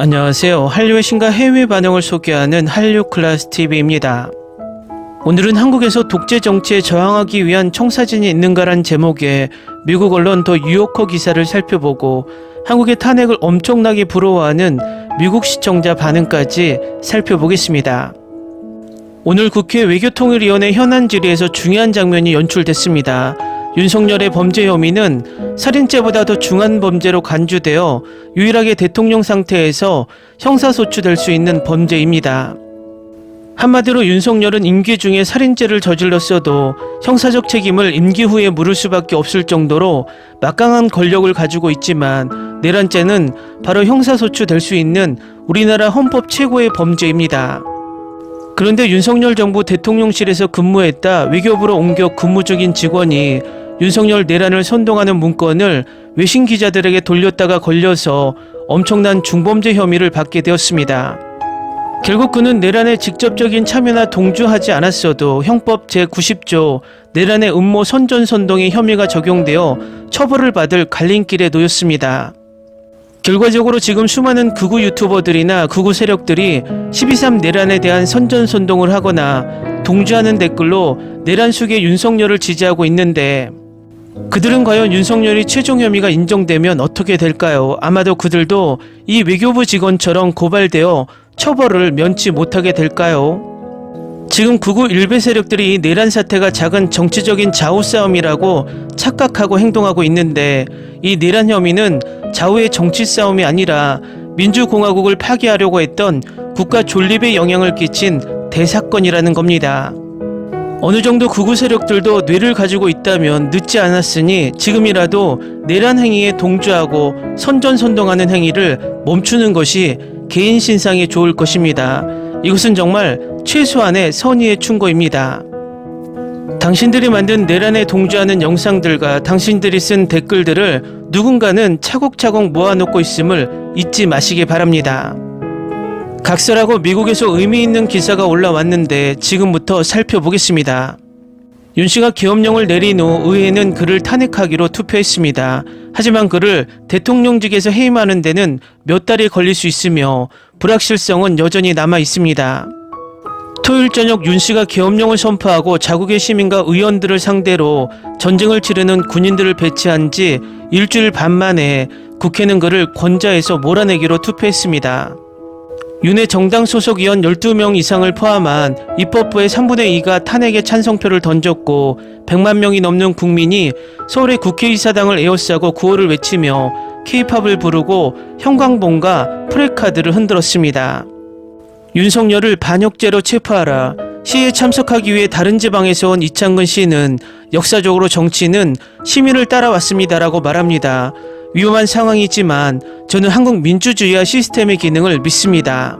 안녕하세요. 한류의 신과 해외 반응을 소개하는 한류 클래스 TV입니다. 오늘은 한국에서 독재 정치에 저항하기 위한 청사진이 있는가란 제목의 미국 언론 더 뉴요커 기사를 살펴보고 한국의 탄핵을 엄청나게 부러워하는 미국 시청자 반응까지 살펴보겠습니다. 오늘 국회 외교통일위원회 현안 질의에서 중요한 장면이 연출됐습니다. 윤석열의 범죄 혐의는 살인죄보다 더 중한 범죄로 간주되어 유일하게 대통령 상태에서 형사소추될 수 있는 범죄입니다. 한마디로 윤석열은 임기 중에 살인죄를 저질렀어도 형사적 책임을 임기 후에 물을 수밖에 없을 정도로 막강한 권력을 가지고 있지만 내란죄는 바로 형사소추될 수 있는 우리나라 헌법 최고의 범죄입니다. 그런데 윤석열 정부 대통령실에서 근무했다 외교부로 옮겨 근무 중인 직원이 윤석열 내란을 선동하는 문건을 외신 기자들에게 돌렸다가 걸려서 엄청난 중범죄 혐의를 받게 되었습니다. 결국 그는 내란에 직접적인 참여나 동조하지 않았어도 형법 제90조 내란의 음모 선전 선동의 혐의가 적용되어 처벌을 받을 갈림길에 놓였습니다. 결과적으로 지금 수많은 극우 유튜버들이나 극우 세력들이 12.3 내란에 대한 선전 선동을 하거나 동조하는 댓글로 내란 속의 윤석열을 지지하고 있는데 그들은 과연 윤석열이 최종 혐의가 인정되면 어떻게 될까요? 아마도 그들도 이 외교부 직원처럼 고발되어 처벌을 면치 못하게 될까요? 지금 극우 일베 세력들이 이 내란 사태가 작은 정치적인 좌우 싸움이라고 착각하고 행동하고 있는데 이 내란 혐의는 좌우의 정치 싸움이 아니라 민주공화국을 파괴하려고 했던 국가 존립에 영향을 끼친 대사건이라는 겁니다. 어느 정도 극우 세력들도 뇌를 가지고 있다면 늦지 않았으니 지금이라도 내란 행위에 동조하고 선전선동하는 행위를 멈추는 것이 개인 신상에 좋을 것입니다. 이것은 정말 최소한의 선의의 충고입니다. 당신들이 만든 내란에 동조하는 영상들과 당신들이 쓴 댓글들을 누군가는 차곡차곡 모아놓고 있음을 잊지 마시기 바랍니다. 각설하고 미국에서 의미 있는 기사가 올라왔는데 지금부터 살펴보겠습니다. 윤 씨가 계엄령을 내린 후 의회는 그를 탄핵하기로 투표했습니다. 하지만 그를 대통령직에서 해임하는 데는 몇 달이 걸릴 수 있으며 불확실성은 여전히 남아 있습니다. 토요일 저녁 윤 씨가 계엄령을 선포하고 자국의 시민과 의원들을 상대로 전쟁을 치르는 군인들을 배치한 지 일주일 반 만에 국회는 그를 권좌에서 몰아내기로 투표했습니다. 윤의 정당 소속 의원 12명 이상을 포함한 입법부의 3분의 2가 탄핵에 찬성표를 던졌고 100만 명이 넘는 국민이 서울의 국회의사당을 에워싸고 구호를 외치며 케이팝을 부르고 형광봉과 프레카드를 흔들었습니다. 윤석열을 반역죄로 체포하라. 시위에 참석하기 위해 다른 지방에서 온 이창근 씨는 역사적으로 정치는 시민을 따라왔습니다라고 말합니다. 위험한 상황이지만 저는 한국 민주주의와 시스템의 기능을 믿습니다.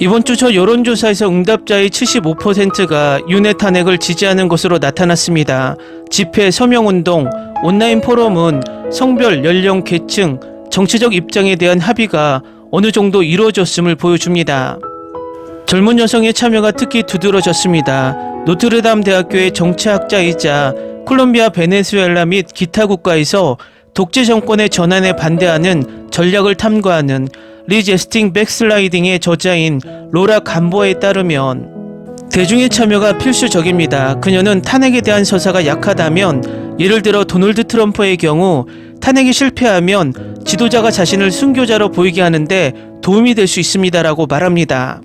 이번 주 저 여론조사에서 응답자의 75%가 윤회 탄핵을 지지하는 것으로 나타났습니다. 집회, 서명운동, 온라인 포럼은 성별, 연령, 계층, 정치적 입장에 대한 합의가 어느 정도 이루어졌음을 보여줍니다. 젊은 여성의 참여가 특히 두드러졌습니다. 노트르담 대학교의 정치학자이자 콜롬비아 베네수엘라 및 기타 국가에서 독재 정권의 전환에 반대하는 전략을 탐구하는 리제스팅 백슬라이딩의 저자인 로라 감보에 따르면 대중의 참여가 필수적입니다. 그녀는 탄핵에 대한 서사가 약하다면 예를 들어 도널드 트럼프의 경우 탄핵이 실패하면 지도자가 자신을 순교자로 보이게 하는데 도움이 될 수 있습니다라고 말합니다.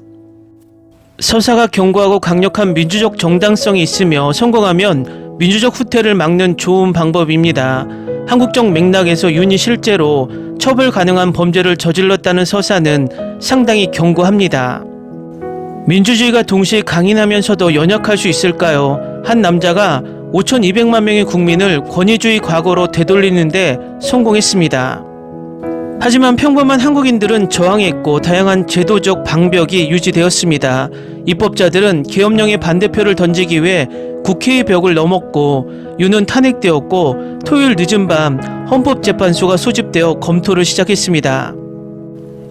서사가 견고하고 강력한 민주적 정당성이 있으며 성공하면 민주적 후퇴를 막는 좋은 방법입니다. 한국적 맥락에서 윤이 실제로 처벌 가능한 범죄를 저질렀다는 서사는 상당히 견고합니다. 민주주의가 동시에 강인하면서도 연약할 수 있을까요? 한 남자가 5,200만 명의 국민을 권위주의 과거로 되돌리는데 성공했습니다. 하지만 평범한 한국인들은 저항했고 다양한 제도적 방벽이 유지되었습니다. 입법자들은 계엄령의 반대표를 던지기 위해 국회의 벽을 넘었고 윤은 탄핵되었고 토요일 늦은 밤 헌법재판소가 소집되어 검토를 시작했습니다.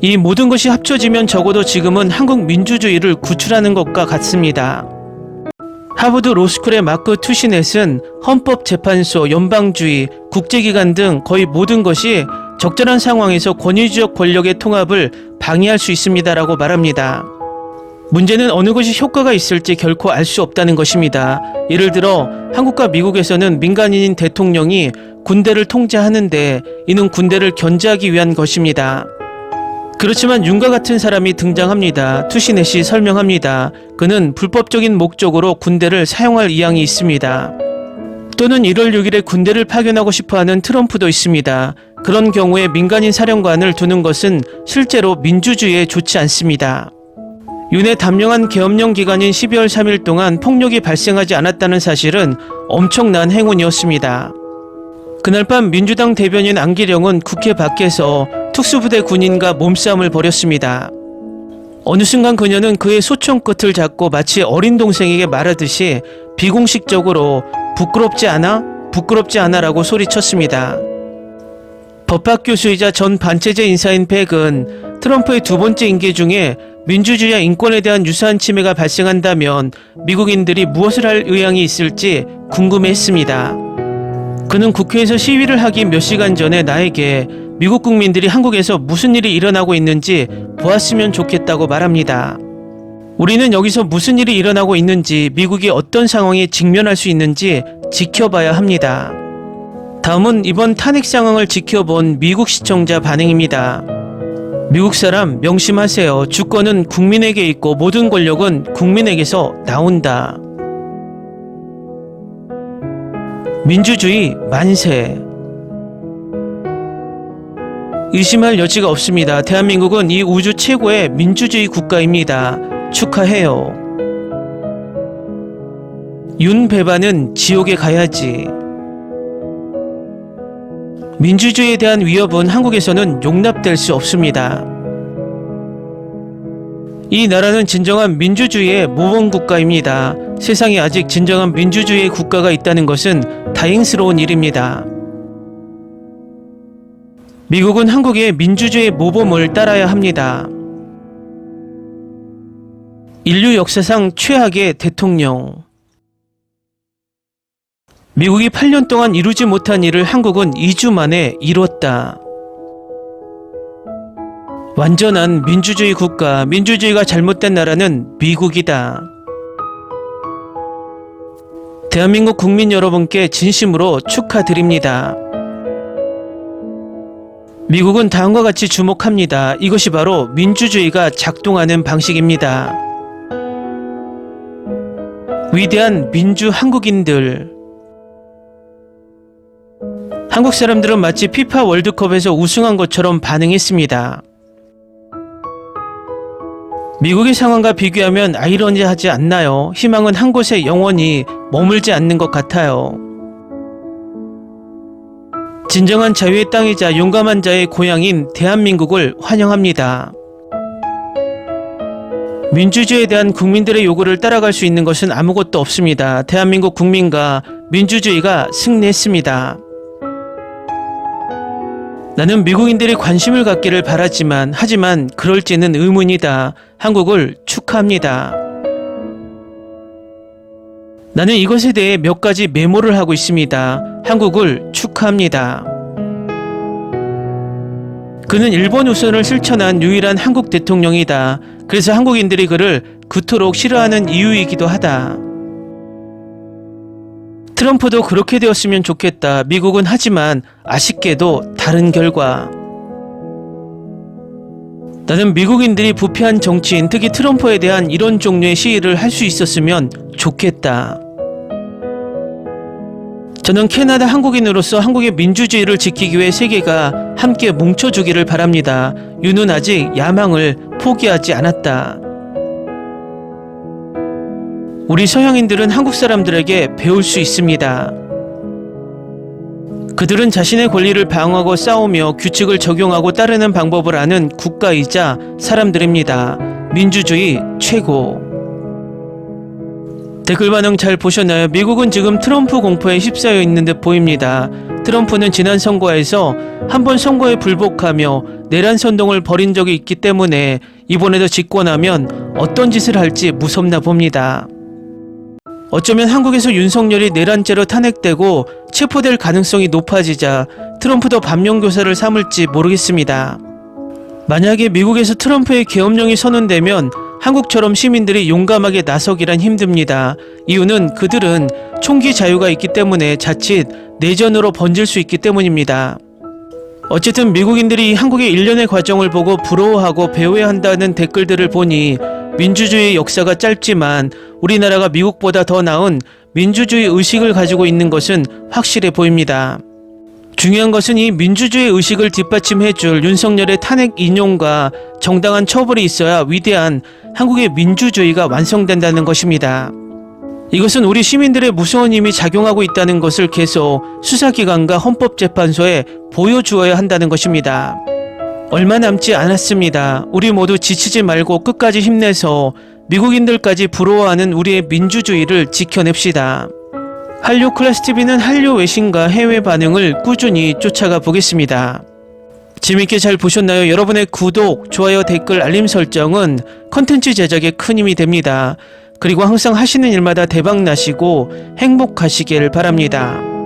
이 모든 것이 합쳐지면 적어도 지금은 한국 민주주의를 구출하는 것과 같습니다. 하버드 로스쿨의 마크 투시넷은 헌법재판소, 연방주의, 국제기관 등 거의 모든 것이 적절한 상황에서 권위주적 권력의 통합을 방해할 수 있습니다라고 말합니다. 문제는 어느 것이 효과가 있을지 결코 알 수 없다는 것입니다. 예를 들어 한국과 미국에서는 민간인인 대통령이 군대를 통제하는데 이는 군대를 견제하기 위한 것입니다. 그렇지만 윤과 같은 사람이 등장합니다. 투시넷이 설명합니다. 그는 불법적인 목적으로 군대를 사용할 의향이 있습니다. 또는 1월 6일에 군대를 파견하고 싶어 하는 트럼프도 있습니다. 그런 경우에 민간인 사령관을 두는 것은 실제로 민주주의에 좋지 않습니다. 윤의 단명한 계엄령 기간인 12월 3일 동안 폭력이 발생하지 않았다는 사실은 엄청난 행운이었습니다. 그날 밤 민주당 대변인 안기령은 국회 밖에서 특수부대 군인과 몸싸움을 벌였습니다. 어느 순간 그녀는 그의 소총 끝을 잡고 마치 어린 동생에게 말하듯이 비공식적으로 부끄럽지 않아? 부끄럽지 않아 라고 소리쳤습니다. 법학 교수이자 전 반체제 인사인 백은 트럼프의 두 번째 임기 중에 민주주의와 인권에 대한 유사한 침해가 발생한다면 미국인들이 무엇을 할 의향이 있을지 궁금해했습니다. 그는 국회에서 시위를 하기 몇 시간 전에 나에게 미국 국민들이 한국에서 무슨 일이 일어나고 있는지 보았으면 좋겠다고 말합니다. 우리는 여기서 무슨 일이 일어나고 있는지 미국이 어떤 상황에 직면할 수 있는지 지켜봐야 합니다. 다음은 이번 탄핵 상황을 지켜본 미국 시청자 반응입니다. 미국 사람 명심하세요. 주권은 국민에게 있고 모든 권력은 국민에게서 나온다. 민주주의 만세. 의심할 여지가 없습니다. 대한민국은 이 우주 최고의 민주주의 국가입니다. 축하해요. 윤배반은 지옥에 가야지. 민주주의에 대한 위협은 한국에서는 용납될 수 없습니다. 이 나라는 진정한 민주주의의 모범 국가입니다. 세상에 아직 진정한 민주주의의 국가가 있다는 것은 다행스러운 일입니다. 미국은 한국의 민주주의 모범을 따라야 합니다. 인류 역사상 최악의 대통령. 미국이 8년 동안 이루지 못한 일을 한국은 2주 만에 이뤘다. 완전한 민주주의 국가, 민주주의가 잘못된 나라는 미국이다. 대한민국 국민 여러분께 진심으로 축하드립니다. 미국은 다음과 같이 주목합니다. 이것이 바로 민주주의가 작동하는 방식입니다. 위대한 민주 한국인들. 한국 사람들은 마치 피파 월드컵에서 우승한 것처럼 반응했습니다. 미국의 상황과 비교하면 아이러니하지 않나요? 희망은 한 곳에 영원히 머물지 않는 것 같아요. 진정한 자유의 땅이자 용감한 자의 고향인 대한민국을 환영합니다. 민주주의에 대한 국민들의 요구를 따라갈 수 있는 것은 아무것도 없습니다. 대한민국 국민과 민주주의가 승리했습니다. 나는 미국인들이 관심을 갖기를 바라지만 하지만 그럴지는 의문이다. 한국을 축하합니다. 나는 이것에 대해 몇 가지 메모를 하고 있습니다. 한국을 축하합니다. 그는 일본 우선을 실천한 유일한 한국 대통령이다. 그래서 한국인들이 그를 그토록 싫어하는 이유이기도 하다. 트럼프도 그렇게 되었으면 좋겠다. 미국은 하지만 아쉽게도 다른 결과. 나는 미국인들이 부패한 정치인, 특히 트럼프에 대한 이런 종류의 시위를 할 수 있었으면 좋겠다. 저는 캐나다 한국인으로서 한국의 민주주의를 지키기 위해 세계가 함께 뭉쳐주기를 바랍니다. 윤은 아직 야망을 포기하지 않았다. 우리 서양인들은 한국 사람들에게 배울 수 있습니다. 그들은 자신의 권리를 방어하고 싸우며 규칙을 적용하고 따르는 방법을 아는 국가이자 사람들입니다. 민주주의 최고. 댓글 반응 잘 보셨나요? 미국은 지금 트럼프 공포에 휩싸여 있는 듯 보입니다. 트럼프는 지난 선거에서 한 번 선거에 불복하며 내란 선동을 벌인 적이 있기 때문에 이번에도 집권하면 어떤 짓을 할지 무섭나 봅니다. 어쩌면 한국에서 윤석열이 내란죄로 탄핵되고 체포될 가능성이 높아지자 트럼프도 반면교사를 삼을지 모르겠습니다. 만약에 미국에서 트럼프의 계엄령이 선언되면 한국처럼 시민들이 용감하게 나서기란 힘듭니다. 이유는 그들은 총기 자유가 있기 때문에 자칫 내전으로 번질 수 있기 때문입니다. 어쨌든 미국인들이 한국의 일련의 과정을 보고 부러워하고 배워야 한다는 댓글들을 보니 민주주의 역사가 짧지만 우리나라가 미국보다 더 나은 민주주의 의식을 가지고 있는 것은 확실해 보입니다. 중요한 것은 이 민주주의 의식을 뒷받침해줄 윤석열의 탄핵 인용과 정당한 처벌이 있어야 위대한 한국의 민주주의가 완성된다는 것입니다. 이것은 우리 시민들의 무서운 힘이 작용하고 있다는 것을 계속 수사기관과 헌법재판소에 보여주어야 한다는 것입니다. 얼마 남지 않았습니다. 우리 모두 지치지 말고 끝까지 힘내서 미국인들까지 부러워하는 우리의 민주주의를 지켜냅시다. 한류 클래스 TV는 한류 외신과 해외 반응을 꾸준히 쫓아가 보겠습니다. 재밌게 잘 보셨나요? 여러분의 구독, 좋아요, 댓글, 알림 설정은 컨텐츠 제작에 큰 힘이 됩니다. 그리고 항상 하시는 일마다 대박 나시고 행복하시길 바랍니다.